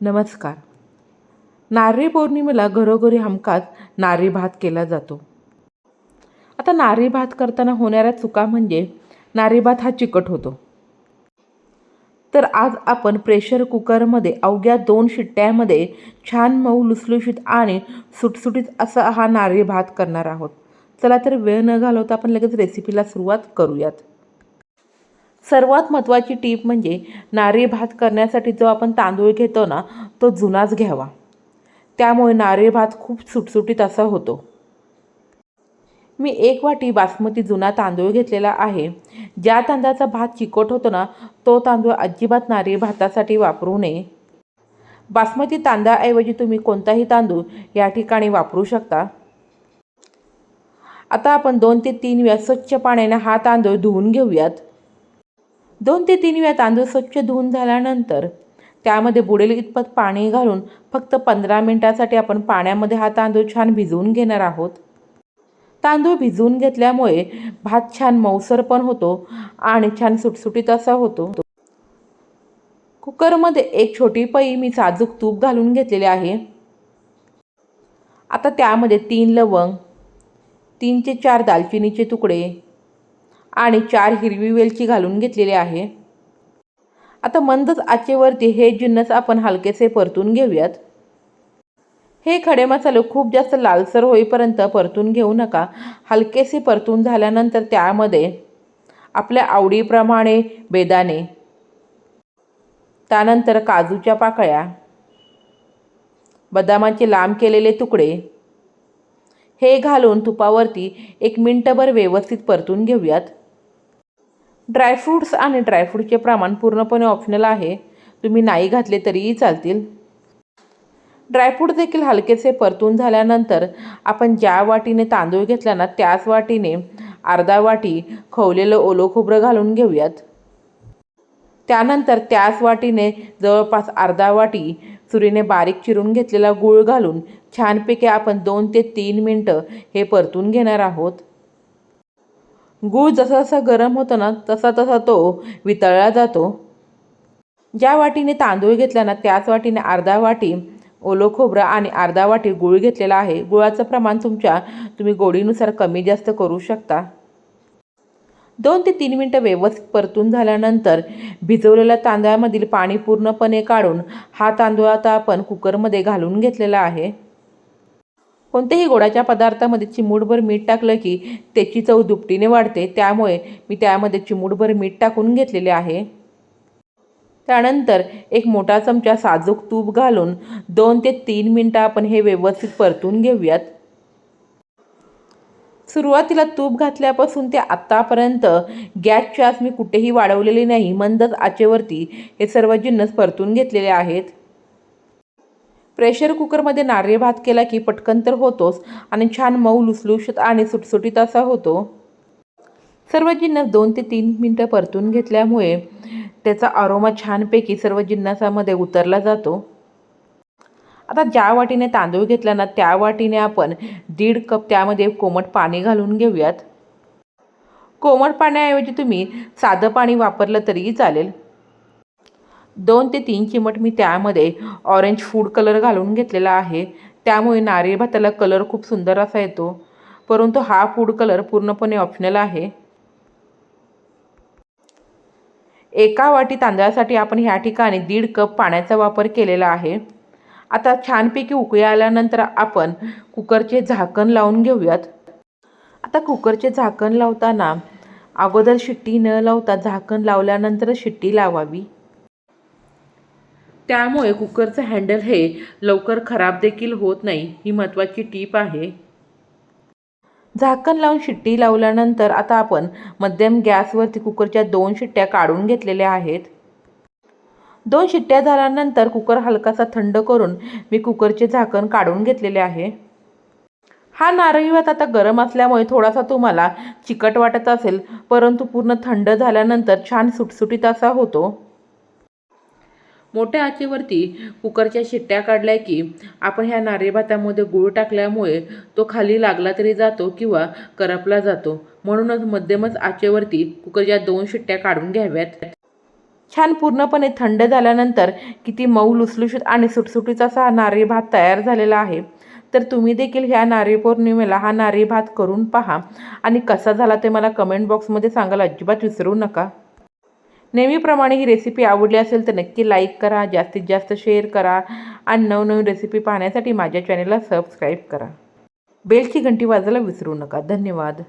नमस्कार. नारळी पौर्णिमेला घरोघरी हमखास नारळी भात केला जातो. आता नारळी भात करताना होणाऱ्या चुका म्हणजे नारळी भात हा चिकट होतो. तर आज आपण प्रेशर कुकरमध्ये अवघ्या दोन शिट्ट्यामध्ये छान मऊ लुसलुशीत आणि सुटसुटीत असा हा नारळी भात करणार आहोत. चला तर वेळ न घालवता आपण लगेच रेसिपीला सुरुवात करूयात. सर्वात महत्त्वाची टीप म्हणजे नारळी भात करण्यासाठी जो आपण तांदूळ घेतो ना तो जुनाच घ्यावा. त्यामुळे नारळी भात खूप सुटसुटीत असा होतो. मी एक वाटी बासमती जुना तांदूळ घेतलेला आहे. ज्या तांदळाचा भात चिकट होतो ना तो तांदूळ अजिबात नारळी भातासाठी वापरू नये. बासमती तांदळाऐवजी तुम्ही कोणताही तांदूळ या ठिकाणी वापरू शकता. आता आपण दोन ते तीन वेळा स्वच्छ पाण्याने हा तांदूळ धुवून घेऊयात. दोन ते तीन वेळा तांदूळ स्वच्छ धुवून झाल्यानंतर त्यामध्ये बुडेल इतपत पाणी घालून फक्त पंधरा मिनटासाठी आपण पाण्यामध्ये हा तांदूळ छान भिजवून घेणार आहोत. तांदूळ भिजवून घेतल्यामुळे भात छान मऊसर पण होतो आणि छान सुटसुटीत असा होतो. कुकरमध्ये एक छोटी पई मी साजूक तूप घालून घेतलेले आहे. आता त्यामध्ये तीन लवंग तीन ते चार दालचिनीचे तुकडे आणि चार हिरवी वेलची घालून घेतलेली आहे. आता मंदच आचेवरती हे जिन्नस आपण हलकेसे परतून घेऊयात. हे खडे मसाले खूप जास्त लालसर होईपर्यंत परतून घेऊ नका. हलकेसे परतून झाल्यानंतर त्यामध्ये आपल्या आवडीप्रमाणे बेदाणे त्यानंतर काजूच्या पाकळ्या बदामाचे लांब केलेले तुकडे हे घालून तुपावरती एक मिनटभर व्यवस्थित परतून घेऊयात. ड्रायफ्रूट्स आणि ड्रायफ्रूटचे प्रमाण पूर्णपणे ऑप्शनल आहे. तुम्ही नाही घातले तरीही चालतील. ड्रायफ्रूट देखील हलकेसे परतून झाल्यानंतर आपण ज्या वाटीने तांदूळ घेतला ना त्याच वाटीने अर्धा वाटी खवलेलं ओलं खोबरं घालून घेऊयात. त्यानंतर त्याच वाटीने जवळपास अर्धा वाटी सुरीने बारीक चिरून घेतलेला गूळ घालून छानपैकी आपण दोन ते तीन मिनटं हे परतून घेणार आहोत. गूळ जसा जसा गरम होतो ना तसा तसा तो वितळला जातो. ज्या वाटीने तांदूळ घेतला ना त्याच वाटीने अर्धा वाटी ओलं खोबरं आणि अर्धा वाटी गूळ घेतलेला आहे. गुळाचं प्रमाण तुमच्या तुम्ही गोडीनुसार कमी जास्त करू शकता. दोन ते तीन मिनटं व्यवस्थित परतून झाल्यानंतर भिजवलेल्या तांदळामधील पाणी पूर्णपणे काढून हा तांदूळ आता आपण कुकरमध्ये घालून घेतलेला आहे. कोणत्याही गोडाच्या पदार्थामध्ये चिमूटभर मीठ टाकलं की त्याची चव दुपटीने वाढते. त्यामुळे मी त्यामध्ये चिमूटभर मीठ टाकून घेतलेले आहे. त्यानंतर एक मोठा चमचा साजूक तूप घालून दोन ते तीन मिनटं आपण हे व्यवस्थित परतून घेऊयात. सुरुवातीला तूप घातल्यापासून ते आत्तापर्यंत गॅसची आस मी कुठेही वाढवलेली नाही. मंदच आचेवरती हे सर्व जिन्नस परतून घेतलेले आहेत. प्रेशर कुकरमध्ये नारळ भात केला की पटकन तर होतोच आणि छान मऊ लुसलुशीत आणि सुटसुटीत असा होतो. सर्व जिन्नस दोन ते तीन मिनटं परतून घेतल्यामुळे त्याचा आरोमा छानपैकी सर्व जिन्नसामध्ये उतरला जातो. आता ज्या वाटीने तांदूळ घेतला ना त्या वाटीने आपण दीड कप त्यामध्ये कोमट पाणी घालून घेऊयात. कोमट पाण्याऐवजी तुम्ही साधं पाणी वापरलं तरीही चालेल. दोन ते तीन चिमट मी त्यामध्ये ऑरेंज फूड कलर घालून घेतलेला आहे. त्यामुळे नारळ भाताला कलर खूप सुंदर असा येतो. परंतु हा फूड कलर पूर्णपणे ऑप्शनल आहे. एका वाटी तांदळासाठी आपण ह्या ठिकाणी दीड कप पाण्याचा वापर केलेला आहे. आता छानपैकी उकळी आल्यानंतर आपण कुकरचे झाकण लावून घेऊयात. आता कुकरचे झाकण लावताना अगोदर शिट्टी न लावता झाकण लावल्यानंतर शिट्टी लावावी. त्यामुळे कुकरचं हँडल हे लवकर खराब देखील होत नाही ही महत्त्वाची टीप आहे. झाकण लावून शिट्टी लावल्यानंतर आता आपण मध्यम गॅसवरती कुकरच्या दोन शिट्ट्या काढून घेतलेल्या आहेत. दोन शिट्ट्या झाल्यानंतर कुकर हलकासा थंड करून मी कुकरचे झाकण काढून घेतलेले आहे. हा नारळी भात आता गरम असल्यामुळे थोडासा तुम्हाला चिकट वाटत असेल परंतु पूर्ण थंड झाल्यानंतर छान सुटसुटीत असा होतो. मोठ्या आचेवरती कुकरच्या शिट्ट्या काढल्या की आपण ह्या नारेभातामध्ये गूळ टाकल्यामुळे तो खाली लागला तरी जातो किंवा करपला जातो. म्हणूनच मध्यमच आचेवरती कुकरच्या दोन शिट्ट्या काढून घ्याव्यात. छान पूर्णपणे थंड झाल्यानंतर किती मऊ लुसलुशीत आणि सुटसुटीचा असा नारळी भात तयार झालेला आहे. तर तुम्ही देखील ह्या नारळी पौर्णिमेला हा नारळी भात करून पहा. आणि कसा झाला ते मला कमेंट बॉक्समध्ये सांगायला अजिबात विसरू नका. नेहमीप्रमाणे ही रेसिपी आवडली असेल तर नक्की लाईक करा जास्तीत जास्त शेअर करा आणि नवनवीन रेसिपी पाहण्यासाठी माझ्या चॅनेलला सबस्क्राईब करा. बेलची घंटी वाजायला विसरू नका. धन्यवाद.